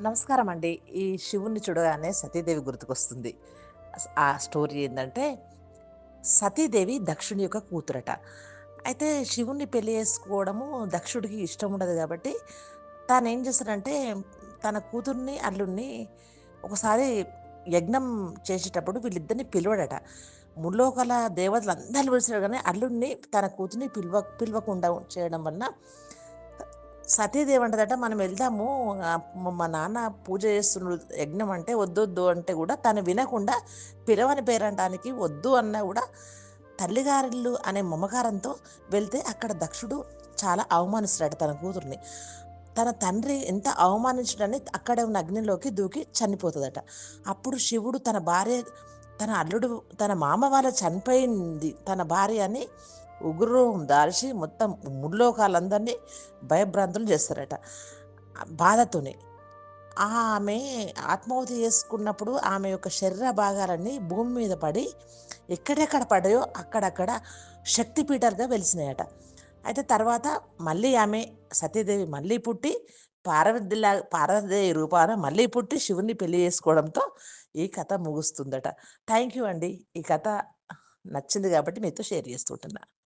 నమస్కారం అండి. ఈ శివుణ్ణి చూడగానే సతీదేవి గుర్తుకొస్తుంది. ఆ స్టోరీ ఏంటంటే సతీదేవి దక్షుని యొక్క కూతురట. అయితే శివుణ్ణి పెళ్ళి చేసుకోవడము దక్షుడికి ఇష్టం ఉండదు గాబట్టి, తానేం చేస్తాడంటే, తన కూతుర్ని, అల్లుడిని ఒకసారి యజ్ఞం చేసేటప్పుడు వీళ్ళిద్దరిని పిలవడట. ముల్లోకల దేవతలు అందరూ పిలిచారు కానీ అల్లుడిని, తన కూతురిని పిలవ పిలవకుండా చేయడం వలన సతీదేవి అంటదట, "మనం వెళ్దాము మా నాన్న పూజ చేస్తున్న యజ్ఞం అంటే వద్దొద్దు" అంటే కూడా తను వినకుండా పిలవని పేరంటానికి వద్దు అన్నా కూడా తల్లిగారిల్లు అనే మమకారంతో వెళ్తే అక్కడ దక్షుడు చాలా అవమానిస్తాడట తన కూతురిని. తన తండ్రి ఎంత అవమానించడని అక్కడే ఉన్న అగ్నిలోకి దూకి చనిపోతుందట అప్పుడు శివుడు తన భార్య తన అల్లుడు తన మామ వాళ్ళ చనిపోయింది తన భార్య అని ఉగ్రరూపం దాల్చి మొత్తం ముల్లోకాలందరినీ భయభ్రాంతులు చేస్తారట. బాధతోని. ఆమె ఆత్మాహుతి చేసుకున్నప్పుడు ఆమె యొక్క శరీర భాగాలన్నీ భూమి మీద పడి ఎక్కడెక్కడ పడాయో అక్కడక్కడ శక్తి వెలిసినాయట. అయితే తర్వాత మళ్ళీ ఆమె సతీదేవి మళ్ళీ పుట్టి పార్వతిలా పార్వతీదేవి రూపాన మళ్ళీ పుట్టి శివుని పెళ్ళి చేసుకోవడంతో ఈ కథ ముగుస్తుందట. థ్యాంక్ యూ అండి. ఈ కథ నచ్చింది కాబట్టి మీతో షేర్ చేస్తుంటున్నా